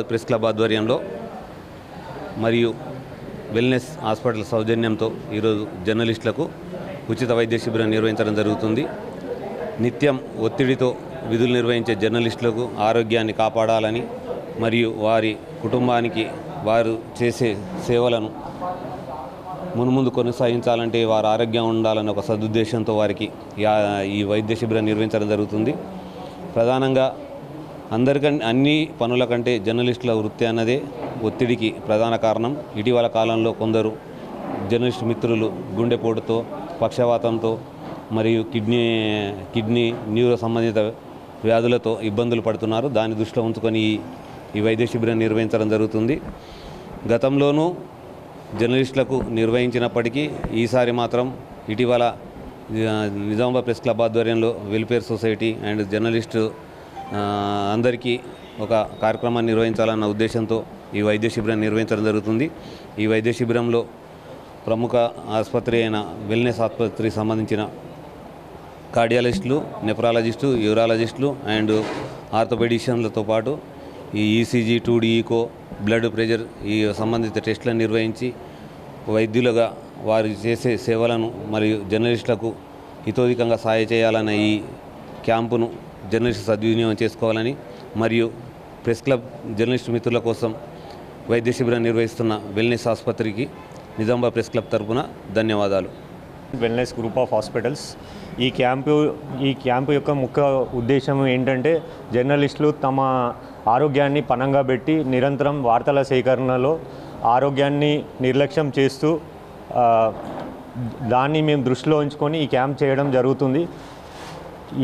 Hyderabad press club ఆధ్వర్యంలో మరియు wellness hospital సౌజన్యంతో ఈరోజు జర్నలిస్టులకు ఉచిత వైద్య శిబిరం నిర్వహించడం జరుగుతుంది. నిత్యం ఒత్తిడితో విధులు నిర్వహించే జర్నలిస్టులకు ఆరోగ్యాన్ని కాపాడాలని మరియు వారి కుటుంబానికి వారు చేసే సేవలను మున్ముందు కొనసాగించాలంటే వారు ఆరోగ్యం ఉండాలని ఒక సదుద్దేశంతో వారికి ఈ వైద్య శిబిరం నిర్వహించడం జరుగుతుంది. ప్రధానంగా అందరికంటే అన్ని పనుల కంటే జర్నలిస్టుల వృత్తి అన్నదే ఒత్తిడికి ప్రధాన కారణం. ఇటీవల కాలంలో కొందరు జర్నలిస్ట్ మిత్రులు గుండెపోటుతో పక్షవాతంతో మరియు కిడ్నీ కిడ్నీ న్యూరో సంబంధిత వ్యాధులతో ఇబ్బందులు పడుతున్నారు. దాన్ని దృష్టిలో ఉంచుకొని ఈ వైద్య శిబిరం నిర్వహించడం జరుగుతుంది. గతంలోనూ జర్నలిస్టులకు నిర్వహించినప్పటికీ ఈసారి మాత్రం ఇటీవల నిజామాబాద్ ప్రెస్ క్లబ్ ఆధ్వర్యంలో వెల్ఫేర్ సొసైటీ అండ్ జర్నలిస్టు అందరికీ ఒక కార్యక్రమాన్ని నిర్వహించాలన్న ఉద్దేశంతో ఈ వైద్య శిబిరం నిర్వహించడం జరుగుతుంది. ఈ వైద్య శిబిరంలో ప్రముఖ ఆసుపత్రి అయిన వెల్నెస్ ఆసుపత్రికి సంబంధించిన కార్డియాలజిస్టులు నెఫ్రాలజిస్టు యూరాలజిస్టులు అండ్ ఆర్థోపెడిషియన్లతో పాటు ఈ ECG two echo blood pressure ఈ సంబంధిత టెస్టులను నిర్వహించి వైద్యులుగా వారు చేసే సేవలను మరియు జర్నలిస్టులకు హితోధికంగా సహాయ చేయాలన్న ఈ క్యాంపును జర్నలిస్ట్ సద్వినియోగం చేసుకోవాలని మరియు ప్రెస్ క్లబ్ జర్నలిస్ట్ మిత్రుల కోసం వైద్య శిబిరం నిర్వహిస్తున్న వెల్నెస్ ఆసుపత్రికి నిజామాబాద్ ప్రెస్ క్లబ్ తరపున ధన్యవాదాలు. Wellness group of hospitals. ఈ క్యాంపు ఈ క్యాంపు యొక్క ముఖ్య ఉద్దేశం ఏంటంటే జర్నలిస్టులు తమ ఆరోగ్యాన్ని పనంగా పెట్టి నిరంతరం వార్తల సేకరణలో ఆరోగ్యాన్ని నిర్లక్ష్యం చేస్తూ దాన్ని మేము దృష్టిలో ఉంచుకొని ఈ క్యాంప్ చేయడం జరుగుతుంది.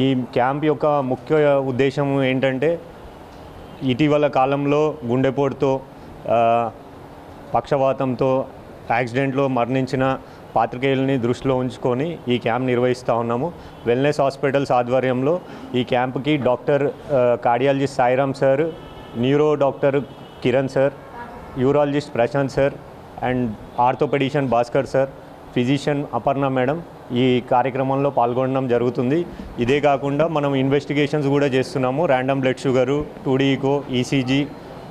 ఈ క్యాంప్ యొక్క ముఖ్య ఉద్దేశం ఏంటంటే ఇటీవల కాలంలో గుండెపోటుతో పక్షవాతంతో యాక్సిడెంట్లో మరణించిన పాత్రికేయుల్ని దృష్టిలో ఉంచుకొని ఈ క్యాంప్ నిర్వహిస్తూ ఉన్నాము. వెల్నెస్ హాస్పిటల్స్ ఆధ్వర్యంలో ఈ క్యాంప్కి doctor cardiologist Sairam sir neuro doctor Kiran sir urologist Prashanth sir and orthopedician Bhaskar sir physician Aparna madam ఈ కార్యక్రమంలో పాల్గొనడం జరుగుతుంది. ఇదే కాకుండా మనం ఇన్వెస్టిగేషన్స్ కూడా చేస్తున్నాము. Random blood sugar two D echo ECG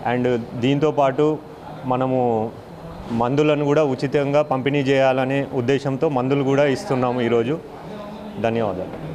and దీంతో పాటు మనము మందులను కూడా ఉచితంగా పంపిణీ చేయాలనే ఉద్దేశంతో మందులు కూడా ఇస్తున్నాము ఈరోజు. ధన్యవాదాలు.